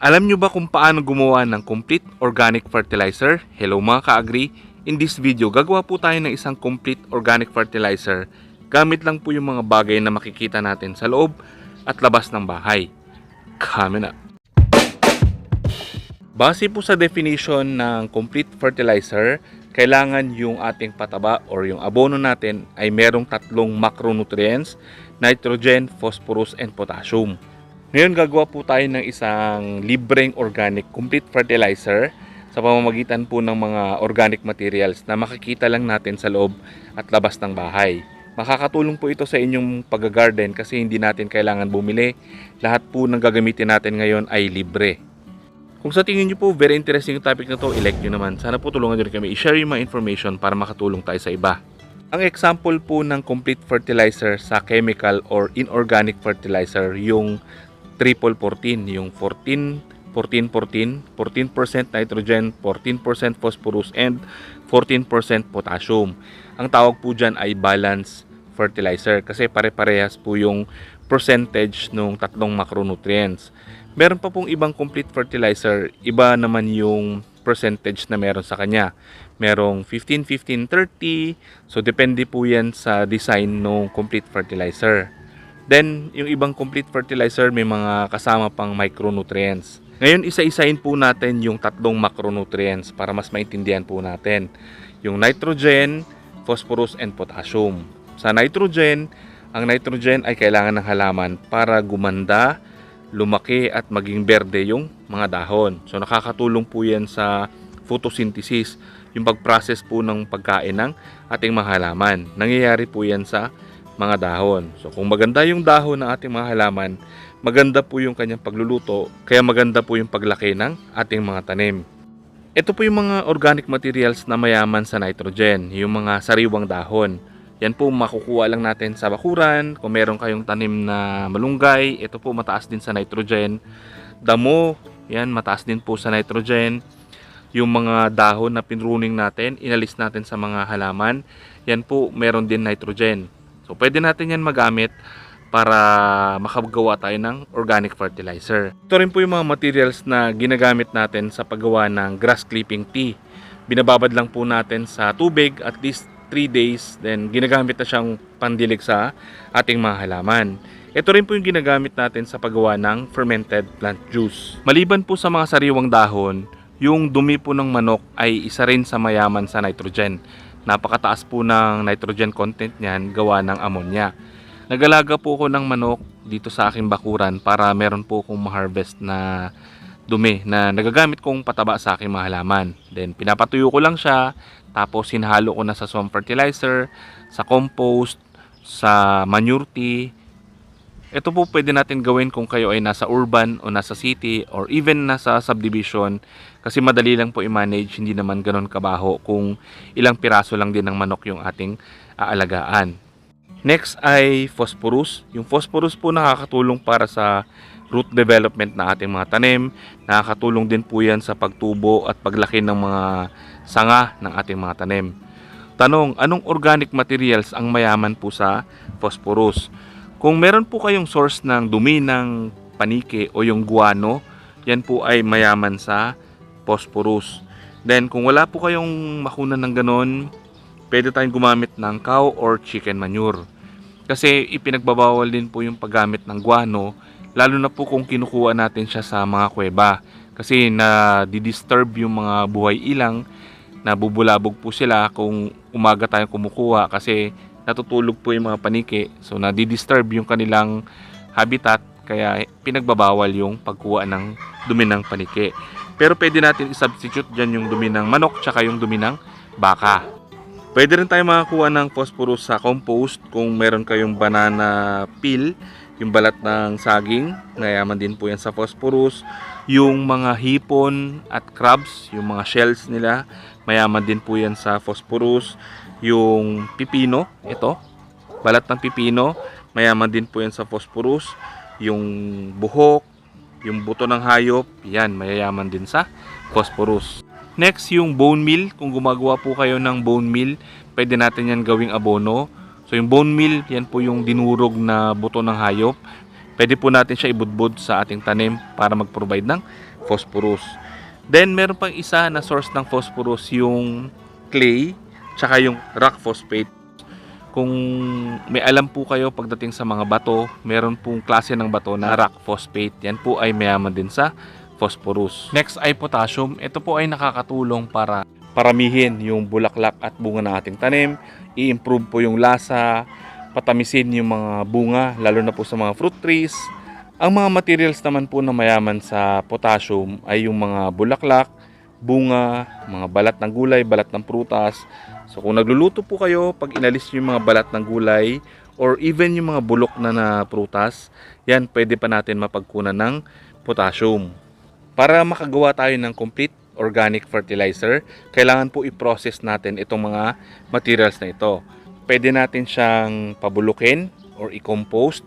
Alam nyo ba kung paano gumawa ng complete organic fertilizer? Hello mga ka-agri! In this video, gagawa po tayo ng isang complete organic fertilizer. Gamit lang po yung mga bagay na makikita natin sa loob at labas ng bahay. Coming up! Base po sa definition ng complete fertilizer, kailangan yung ating pataba or yung abono natin ay merong tatlong macronutrients, nitrogen, phosphorus, and potassium. Ngayon gagawa po tayo ng isang libreng organic complete fertilizer sa pamamagitan po ng mga organic materials na makikita lang natin sa loob at labas ng bahay. Makakatulong po ito sa inyong pag-garden kasi hindi natin kailangan bumili. Lahat po ng gagamitin natin ngayon ay libre. Kung sa tingin nyo po very interesting yung topic na to, elect nyo naman. Sana po tulungan nyo kami i-share yung mga information para makatulong tayo sa iba. Ang example po ng complete fertilizer sa chemical or inorganic fertilizer, yung triple 14, yung 14, 14, 14, 14% nitrogen, 14% phosphorus, and 14% potassium. Ang tawag po dyan ay balance fertilizer kasi pare-parehas po yung percentage ng tatlong macronutrients. Meron pa pong ibang complete fertilizer, iba naman yung percentage na meron sa kanya. Merong 15, 15, 30. So, depende po yan sa design ng complete fertilizer. Then, yung ibang complete fertilizer may mga kasama pang micronutrients. Ngayon, isa-isahin po natin yung tatlong macronutrients para mas maintindihan po natin. Yung nitrogen, phosphorus, and potassium. Sa nitrogen, ang nitrogen ay kailangan ng halaman para gumanda, lumaki at maging berde yung mga dahon. So nakakatulong po yan sa photosynthesis, yung pag-process po ng pagkain ng ating mga halaman. Nangyayari po yan sa mga dahon. So kung maganda yung dahon ng ating mga halaman, maganda po yung kanyang pagluluto, kaya maganda po yung paglaki ng ating mga tanim. Ito po yung mga organic materials na mayaman sa nitrogen, yung mga sariwang dahon. Yan po makukuha lang natin sa bakuran. Kung meron kayong tanim na malunggay, ito po mataas din sa nitrogen. Damo, yan mataas din po sa nitrogen. Yung mga dahon na pinruning natin, inalis natin sa mga halaman, yan po meron din nitrogen. So pwede natin yan magamit para makagawa tayo ng organic fertilizer. Ito rin po yung mga materials na ginagamit natin sa paggawa ng grass clipping tea. Binababad lang po natin sa tubig at least 3 days, then ginagamit na siyang pandilig sa ating mga halaman. Ito rin po yung ginagamit natin sa paggawa ng fermented plant juice. Maliban po sa mga sariwang dahon, yung dumi po ng manok ay isa rin sa mayaman sa nitrogen. Napakataas po ng nitrogen content niyan gawa ng ammonia. Nagalaga po ako ng manok dito sa aking bakuran para meron po akong ma-harvest na dumi na nagagamit kong pataba sa aking mga halaman. Then pinapatuyo ko lang siya, tapos hinahalo ko na sa swamp fertilizer, sa compost, sa manure tea. Ito po pwede natin gawin kung kayo ay nasa urban o nasa city or even nasa subdivision kasi madali lang po i-manage, hindi naman ganun kabaho kung ilang piraso lang din ng manok yung ating aalagaan. Next ay phosphorus. Yung phosphorus po nakakatulong para sa root development na ating mga tanim. Nakakatulong din po yan sa pagtubo at paglaki ng mga sanga ng ating mga tanim. Tanong, anong organic materials ang mayaman po sa phosphorus? Kung meron po kayong source ng dumi ng panike o yung guano, yan po ay mayaman sa phosphorus. Then kung wala po kayong makunan ng ganon, pwede tayong gumamit ng cow or chicken manure. Kasi ipinagbabawal din po yung paggamit ng guano, lalo na po kung kinukuha natin siya sa mga kuweba. Kasi na disturb yung mga buhay ilang, nabubulabog po sila kung umaga tayong kumukuha kasi natutulog po yung mga paniki. So nadi-disturb yung kanilang habitat kaya pinagbabawal yung pagkuha ng dumi ng paniki. Pero pwede natin i-substitute dyan yung dumi ng manok tsaka yung dumi ng baka. Pwede rin tayo makakuha ng phosphorus sa compost kung meron kayong banana peel, yung balat ng saging, ngayaman din po yan sa phosphorus. Yung mga hipon at crabs, yung mga shells nila, mayaman din po yan sa phosphorus. Yung pipino, ito, balat ng pipino, mayaman din po yan sa phosphorus. Yung buhok, yung buto ng hayop, yan, mayayaman din sa phosphorus. Next, yung bone meal. Kung gumagawa po kayo ng bone meal, pwede natin yan gawing abono. So, yung bone meal, yan po yung dinurog na buto ng hayop. pwede po natin siya ibudbud sa ating tanim para mag-provide ng phosphorus. Then meron pang isa na source ng phosphorus yung clay tsaka yung rock phosphate. Kung may alam po kayo pagdating sa mga bato, meron pong klase ng bato na rock phosphate. Yan po ay mayaman din sa phosphorus. Next ay potassium. Ito po ay nakakatulong para paramihin yung bulaklak at bunga ng ating tanim, i-improve po yung lasa, patamisin yung mga bunga, lalo na po sa mga fruit trees. Ang mga materials naman po na mayaman sa potassium ay yung mga bulaklak, bunga, mga balat ng gulay, balat ng prutas. So kung nagluluto po kayo, pag inalis nyo yung mga balat ng gulay or even yung mga bulok na na prutas, yan pwede pa natin mapagkunan ng potassium. Para makagawa tayo ng complete organic fertilizer, kailangan po i-process natin itong mga materials na ito. Pwede natin siyang pabulukin or i-compost,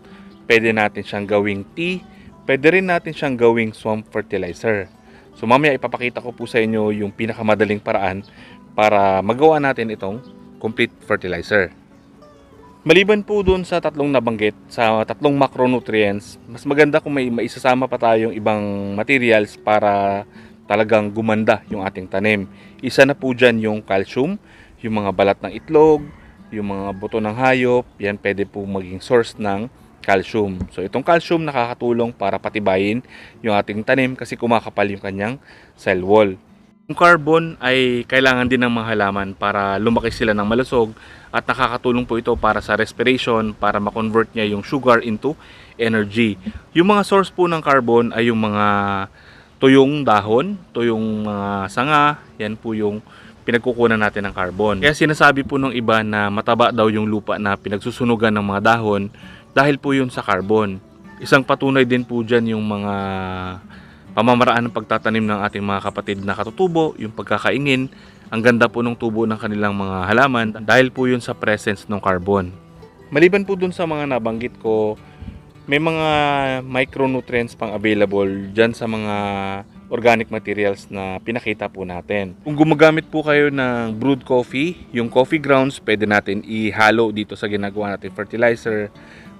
pwede natin siyang gawing tea, pwede rin natin siyang gawing swamp fertilizer. So mamaya ipapakita ko po sa inyo yung pinakamadaling paraan para magawa natin itong complete fertilizer. Maliban po dun sa tatlong nabanggit, sa tatlong macronutrients, mas maganda kung may maisasama pa tayong ibang materials para talagang gumanda yung ating tanim. Isa na po dyan yung calcium, yung mga balat ng itlog, yung mga buto ng hayop, yan pwede po maging source ng calcium. So itong calcium nakakatulong para patibayin yung ating tanim kasi kumakapal yung kanyang cell wall. Yung carbon ay kailangan din ng mga halaman para lumaki sila ng malusog at nakakatulong po ito para sa respiration para ma-convert niya yung sugar into energy. Yung mga source po ng carbon ay yung mga tuyong dahon, tuyong mga sanga, yan po yung pinagkukunan natin ng carbon. Kaya sinasabi po ng iba na mataba daw yung lupa na pinagsusunugan ng mga dahon dahil po yun sa carbon. Isang patunay din po dyan yung mga pamamaraan ng pagtatanim ng ating mga kapatid na katutubo, yung pagkakaingin, ang ganda po ng tubo ng kanilang mga halaman dahil po yun sa presence ng carbon. Maliban po dun sa mga nabanggit ko, may mga micronutrients pang available dyan sa mga organic materials na pinakita po natin. Kung gumagamit po kayo ng brewed coffee, yung coffee grounds pwede natin ihalo dito sa ginagawa natin fertilizer.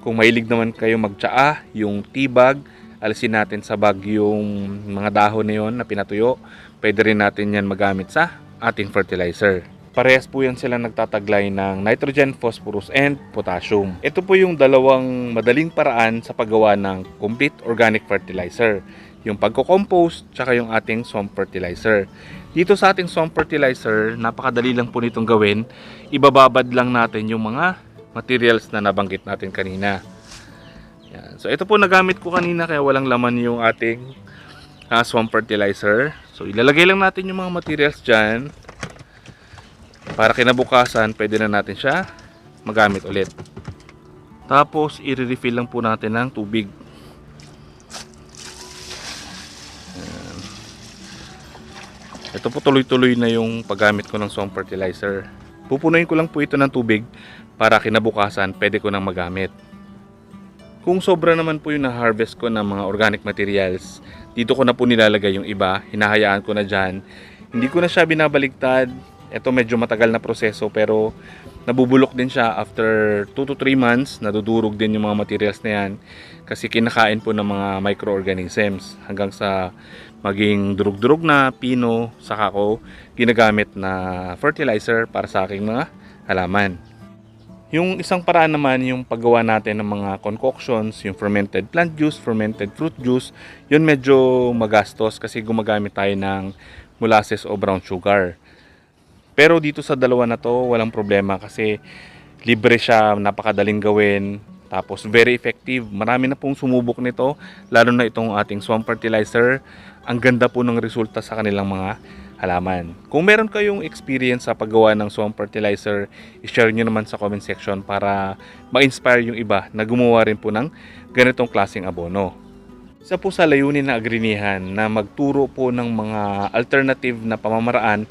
Kung mahilig naman kayo magtsaa, yung tea bag, alisin natin sa bag yung mga dahon na yun na pinatuyo. Pwede rin natin yan magamit sa ating fertilizer. Parehas po yan sila nagtataglay ng nitrogen, phosphorus, and potassium. Ito po yung dalawang madaling paraan sa paggawa ng complete organic fertilizer. Yung pagko-compost, tsaka yung ating swamp fertilizer. Dito sa ating swamp fertilizer, napakadali lang po nitong gawin. Ibababad lang natin yung mga materials na nabanggit natin kanina. Yan. So ito po nagamit ko kanina kaya walang laman yung ating ah, swamp fertilizer. So ilalagay lang natin yung mga materials dyan para kinabukasan pwede na natin siya magamit ulit. Tapos i-refill lang po natin ng tubig. Ito po tuloy-tuloy na yung paggamit ko ng swamp fertilizer. Pupunuin ko lang po ito ng tubig para kinabukasan pwede ko nang magamit. Kung sobra naman po yung na-harvest ko ng mga organic materials, dito ko na po nilalagay yung iba, hinahayaan ko na dyan. Hindi ko na siya binabaligtad. Ito medyo matagal na proseso pero nabubulok din siya after 2 to 3 months. Nadudurog din yung mga materials na yan kasi kinakain po ng mga microorganisms hanggang sa maging durug-durug na pino saka ko ginagamit na fertilizer para sa aking mga halaman. Yung isang paraan naman yung paggawa natin ng mga concoctions, yung fermented plant juice, fermented fruit juice, yun medyo magastos kasi gumagamit tayo ng molasses o brown sugar. Pero dito sa dalawa na to, walang problema kasi libre siya, napakadaling gawin, tapos very effective. Marami na pong sumubok nito, lalo na itong ating swamp fertilizer. Ang ganda po ng resulta sa kanilang mga halaman. Kung meron kayong experience sa paggawa ng swamp fertilizer, i-share nyo naman sa comment section para ma-inspire yung iba na gumawa rin po ng ganitong klaseng abono. Isa po sa layunin ng agrinihan na magturo po ng mga alternative na pamamaraan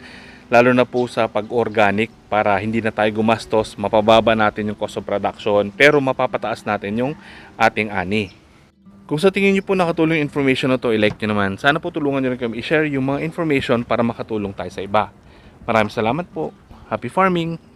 lalo na po sa pag-organic para hindi na tayo gumastos, mapababa natin yung cost of production pero mapapataas natin yung ating ani. Kung sa tingin niyo po nakatulong yung information na to, i-like nyo naman. Sana po tulungan nyo rin kami i-share yung mga information para makatulong tayo sa iba. Maraming salamat po. Happy farming!